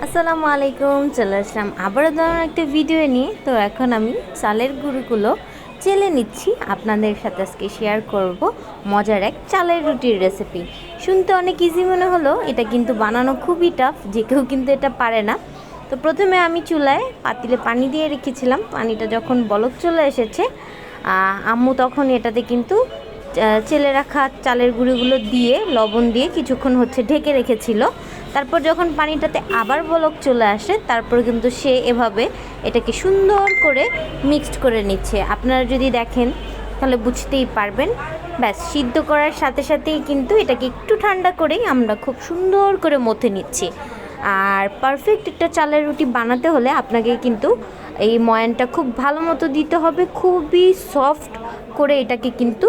আসসালামু আলাইকুম, চলে আসলাম আবারও ধরুন একটা ভিডিও নিয়ে। তো এখন আমি চালের গুঁড়োগুলো চেলে নিচ্ছি। আপনাদের সাথে আজকে শেয়ার করব মজার এক চালের রুটির রেসিপি শুনতে অনেক ইজি মনে হলো, এটা কিন্তু বানানো খুবই টাফ যে কেউ কিন্তু এটা পারে না। তো প্রথমে আমি চুলায় পাতিলে পানি দিয়ে রেখেছিলাম। পানিটা যখন বলক চলে এসেছে আম্মু তখন এটাতে কিন্তু চেলে রাখা চালের গুঁড়িগুলো দিয়ে, লবণ দিয়ে কিছুক্ষণ হচ্ছে ঢেকে রেখেছিল। তারপর যখন পানিটাতে আবার বলক চলে আসে, তারপর কিন্তু সে এভাবে এটাকে সুন্দর করে মিক্সড করে নিচ্ছে। আপনারা যদি দেখেন, তাহলে বুঝতেই পারবেন। ব্যাস, সিদ্ধ করার সাথে সাথেই কিন্তু এটাকে একটু ঠান্ডা করেই আমরা খুব সুন্দর করে মথে নিচ্ছি। আর পারফেক্ট একটা চালের রুটি বানাতে হলে আপনাকে কিন্তু এই ময়ানটা খুব ভালো মতো দিতে হবে। খুবই সফট করে এটাকে কিন্তু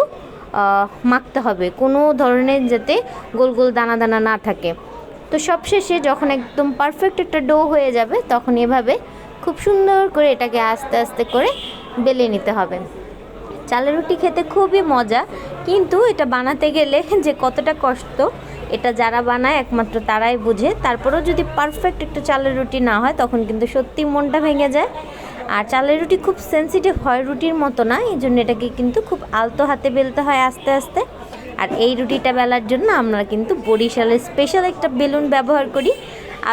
মাখতে হবে। কোনো ধরনের যাতে গোল গোল দানা দানা না থাকে। তো সবশেষে যখন একদম পারফেক্ট একটা ডো হয়ে যাবে, তখন এভাবে খুব সুন্দর করে এটাকে আস্তে আস্তে করে বেলে নিতে হবে। চালের রুটি খেতে খুবই মজা, কিন্তু এটা বানাতে গেলে যে কতটা কষ্ট, এটা যারা বানায় একমাত্র তারাই বোঝে। তারপরেও যদি পারফেক্ট একটা চালের রুটি না হয়, তখন কিন্তু সত্যি মনটা ভেঙে যায়। আর চালের রুটি খুব সেন্সিটিভ হয় রুটির মতো না এই জন্য এটাকে কিন্তু খুব আলতো হাতে বেলতে হয় আস্তে আস্তে। আর এই রুটিটা বেলার জন্য আমরা কিন্তু বরিশালের স্পেশাল একটা বেলুন ব্যবহার করি।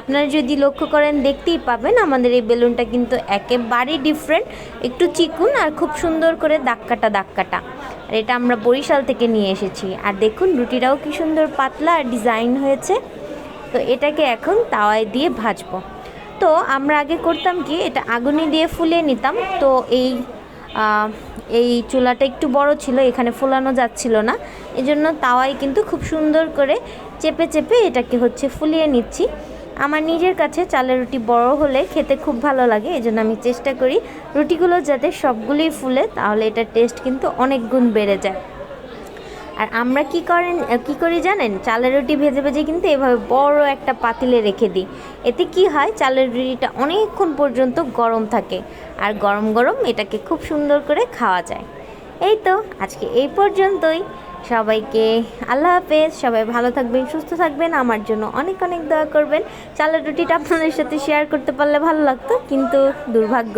আপনারা যদি লক্ষ্য করেন, দেখতেই পাবেন আমাদের এই বেলুনটা কিন্তু একেবারেই ডিফারেন্ট একটু চিকুন আর খুব সুন্দর করে দাগ কাটা দাগ কাটা আর এটা আমরা বরিশাল থেকে নিয়ে এসেছি। আর দেখুন, রুটিটাও কি সুন্দর পাতলা আর ডিজাইন হয়েছে। তো এটাকে এখন তাওয়ায় দিয়ে ভাজবো। তো আমরা আগে করতাম কি, এটা আগুনে দিয়ে ফুলিয়ে নিতাম। তো এই এই চুলাটা একটু বড় ছিল, এখানে ফুলানো যাচ্ছিল না। এজন্য তাওয়ায় কিন্তু খুব সুন্দর করে চেপে চেপে এটাকে হচ্ছে ফুলিয়ে নিচ্ছি। আমার নিজের কাছে চালের রুটি বড় হলে খেতে খুব ভালো লাগে, এজন্য আমি চেষ্টা করি রুটিগুলো যাতে সবগুলোই ফুলে, তাহলে এটার টেস্ট কিন্তু অনেক গুণ বেড়ে যায়। আর আমরা কি করেন কি করি জানেন? চালের রুটি ভেজে ভেজে কিন্তু এভাবে বড় একটা পাতিলে রেখে দিই। এতে কি হয়? চালের রুটিটা অনেকক্ষণ পর্যন্ত গরম থাকে। আর গরম গরম এটাকে খুব সুন্দর করে খাওয়া যায়। এই তো, আজকে এই পর্যন্তই। সবাইকে আল্লাহ হাফেজ। সবাই ভালো থাকবেন, সুস্থ থাকবেন। আমার জন্য অনেক অনেক দোয়া করবেন। চালের রুটিটা আপনাদের সাথে শেয়ার করতে পারলে ভালো লাগতো, কিন্তু দুর্ভাগ্য।